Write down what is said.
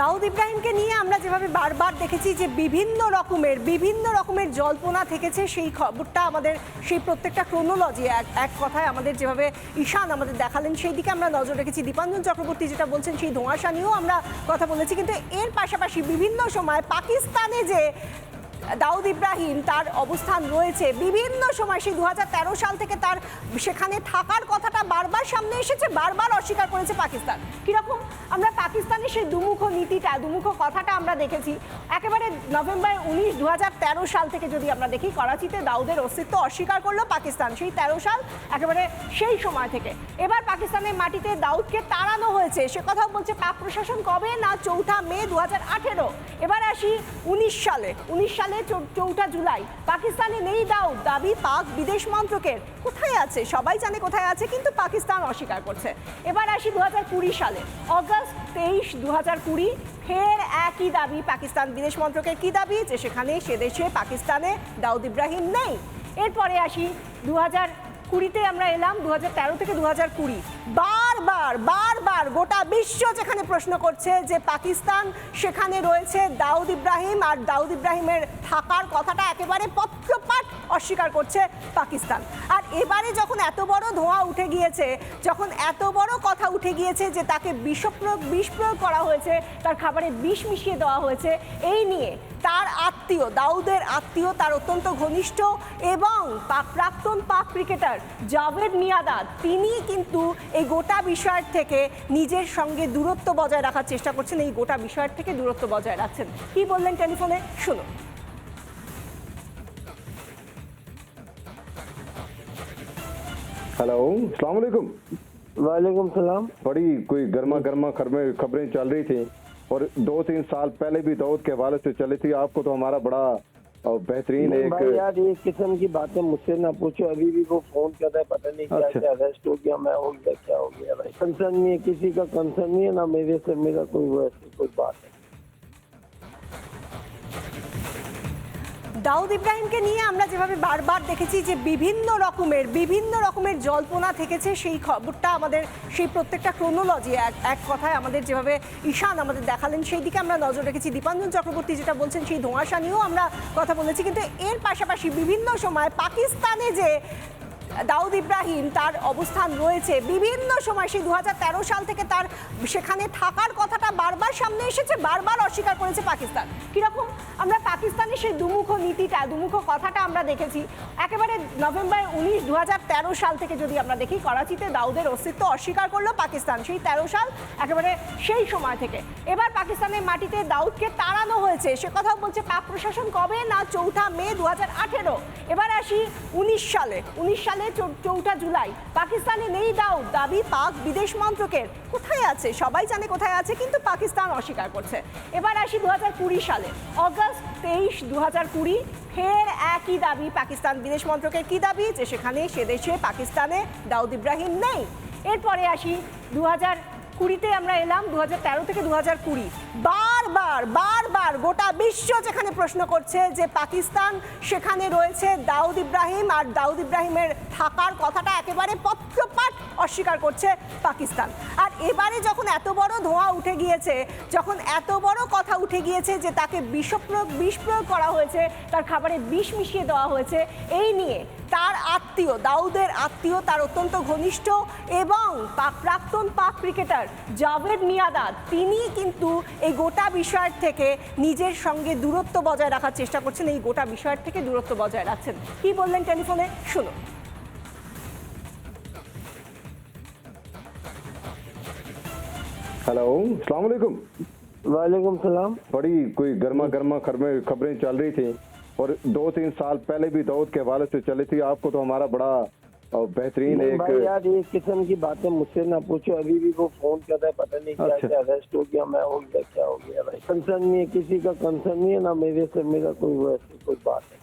দাউদ ইব্রাহিমকে নিয়ে আমরা যেভাবে বারবার দেখেছি যে বিভিন্ন রকমের বিভিন্ন রকমের জল্পনা থেকেছে, সেই খবরটা আমাদের, সেই প্রত্যেকটা ক্রোনোলজি এক এক কথায় আমাদের যেভাবে ঈশান আমাদের দেখালেন, সেই দিকে আমরা নজর রেখেছি। দীপাঞ্জন চক্রবর্তী যেটা বলছেন, সেই ধোঁয়াশা নিয়েও আমরা কথা বলেছি। কিন্তু এর পাশাপাশি বিভিন্ন সময় পাকিস্তানে যে দাউদ ইব্রাহিম তার অবস্থান রয়েছে বিভিন্ন সময়। সেই দু হাজার তেরো সাল থেকে তার সেখানে থাকার কথাটা বারবার সামনে এসেছে, বারবার অস্বীকার করেছে পাকিস্তান। কীরকম? আমরা পাকিস্তানের সেই দুমুখ নীতিটা, দুমুখ কথাটা আমরা দেখেছি। একেবারে নভেম্বর উনিশ দু সাল থেকে যদি আমরা দেখি, করাচিতে দাউদের অস্তিত্ব অস্বীকার করল পাকিস্তান সেই তেরো সাল, একেবারে সেই সময় থেকে। এবার পাকিস্তানের মাটিতে দাউদকে তাড়ানো হয়েছে। সে কথাও বলছে পাক প্রশাসন কবে? না, চৌঠা মে দু হাজার আঠেরো। এবার আসি উনিশ সালে। উনিশ সালে চৌ- চৌঠা জুলাই। পাকিস্তানে নেই দাউদ, দাবি পাক বিদেশ মন্ত্রকের। কোথায় আছে? সবাই জানে কোথায় আছে, কিন্তু পাকিস্তান অস্বীকার করছে। এবার আসি দু সালে। অগস্ট তেইশ দু ফের একই দাবি পাকিস্তান বিদেশ মন্ত্রকের। কি দাবি? যে সেখানে, সে দেশে, পাকিস্তানে দাউদ ইব্রাহিম নেই। এরপরে আসি দু হাজার কুড়িতে আমরা এলাম দু থেকে দু হাজার কুড়ি বারবার বারবার গোটা বিশ্ব যেখানে প্রশ্ন করছে যে পাকিস্তান, সেখানে রয়েছে দাউদ ইব্রাহিম আর দাউদ ইব্রাহিমের থাকার কথাটা একেবারে পত্রপাঠ অস্বীকার করছে পাকিস্তান। আর এবারে যখন এত বড় ধোঁয়া উঠে গিয়েছে, যখন এত বড় কথা উঠে গিয়েছে যে তাকে বিষপ্রয়োগ বিষ প্রয়োগ করা হয়েছে, তার খাবারে বিষ মিশিয়ে দেওয়া হয়েছে, এই নিয়ে তার আত্মীয় দাউদের আত্মীয় তার অত্যন্ত ঘনিষ্ঠ এবং পাক প্রাক্তন পাক ক্রিকেটার জাভেদ মিয়াদাদ তিনি কিন্তু এই গোটা বিষয়ের থেকে নিজের সঙ্গে দূরত্ব বজায় রাখার চেষ্টা করছেন এই গোটা বিষয়ের থেকে দূরত্ব বজায় রাখছেন কি বললেন টেলিফোনে শুনুন हेलो अस्सलाम वालेकुम वालेकुम सलाम बड़ी कोई गर्मा गर्मा खबरें खबरें चल रही थी और दो तीन साल पहले भी दाऊद के हवाले से चली थी। आपको तो हमारा बड़ा और बेहतरीन एक यार ये किस्म की बातें मुझसे ना पूछो। अभी भी वो फ़ोन कर रहा है पता नहीं क्या अच्छा। क्या अरेस्ट हो गया मैं हो गया क्या हो गया भाई। कंसर्न नहीं है किसी का कंसर्न नहीं है ना मेरे से मेरा कोई कोई बात है দাউদ ইব্রাহিমকে নিয়ে আমরা যেভাবে বারবার দেখেছি যে বিভিন্ন রকমের বিভিন্ন রকমের জল্পনা থেকেছে, সেই খবরটা আমাদের, সেই প্রত্যেকটা ক্রোনোলজি এক কথায় আমাদের যেভাবে ঈশান আমাদের দেখালেন, সেই দিকে আমরা নজর রেখেছি। দীপাঞ্জন চক্রবর্তী যেটা বলছেন, সেই ধোঁয়াশা নিয়েও আমরা কথা বলেছি। কিন্তু এর পাশাপাশি বিভিন্ন সময় পাকিস্তানে যে দাউদ ইব্রাহিম তার অবস্থান রয়েছে। বিভিন্ন সময় সেই দু হাজার তেরো সাল থেকে তার সেখানে থাকার কথাটা বারবার সামনে এসেছে, বারবার অস্বীকার করেছে পাকিস্তান। কীরকম? আমরা পাকিস্তানের সেই দুমুখ নীতিটা, দুমুখ কথাটা আমরা দেখেছি। একেবারে নভেম্বর উনিশ দু সাল থেকে যদি আমরা দেখি, করাচিতে দাউদের অস্তিত্ব অস্বীকার করল পাকিস্তান সেই তেরো সাল, একেবারে সেই সময় থেকে। এবার পাকিস্তানের মাটিতে দাউদকে তাড়ানো হয়েছে। সে কথাও বলছে পাক প্রশাসন কবে? না চৌঠা মে দু হাজার আঠেরো। এবার আসি উনিশ সালে। উনিশ সালে চৌ- চৌঠা জুলাই। পাকিস্তানে নেই দাউদ, দাবি পাক বিদেশ মন্ত্রকের। কোথায় আছে? সবাই জানে কোথায় আছে, কিন্তু পাকিস্তান অস্বীকার করছে। এবার আসি দু সালে। অগস্ট তেইশ দু ফের একই দাবি, পাকিস্তান বিদেশ মন্ত্রকের কি দাবি? যে সেখানে সে দেশে, পাকিস্তানে দাউদ ইব্রাহিম নেই। এরপরে আসি দু হাজার কুড়িতে আমরা এলাম দু তেরো থেকে দু হাজার কুড়ি। বারবার বারবার গোটা বিশ্ব যেখানে প্রশ্ন করছে যে পাকিস্তান, সেখানে রয়েছে দাউদ ইব্রাহিম আর দাউদ ইব্রাহিমের থাকার কথাটা একেবারে পত্রপাঠ অস্বীকার করছে পাকিস্তান। আর এবারে যখন এত বড় ধোঁয়া উঠে গিয়েছে, যখন এত বড় কথা উঠে গিয়েছে যে তাকে বিষপ্রয়োগ বিষ প্রয়োগ করা হয়েছে, তার খাবারে বিষ মিশিয়ে দেওয়া হয়েছে, এই নিয়ে তার আত্মীয়, দাউদের আত্মীয় তার অত্যন্ত ঘনিষ্ঠ এবং প্রাক্তন পাক ক্রিকেটার জাভেদ মিয়াদাদ তিনি কিন্তু এই গোটা বিষয়ের থেকে নিজের সঙ্গে দূরত্ব বজায় রাখার চেষ্টা করছেন এই গোটা বিষয়ের থেকে দূরত্ব বজায় রাখছেন কি বললেন টেলিফোনে শুনুন हेलो अस्सलाम वालेकुम वालेकुम सलाम बड़ी कोई गर्मा गर्मा खबरें खबरें चल रही थी और दो तीन साल पहले भी दाऊद के हवाले से चली थी आपको तो हमारा बड़ा अ, बेहतरीन भाई एक यार ये किस्म की बातें मुझसे ना पूछो। अभी भी वो फ़ोन कर रहा है पता नहीं क्या अच्छा। क्या अरेस्ट हो गया मैं हो गया क्या हो गया भाई। कंसर्न नहीं है किसी का कंसर्न नहीं है ना मेरे से मेरा कोई कोई बात है।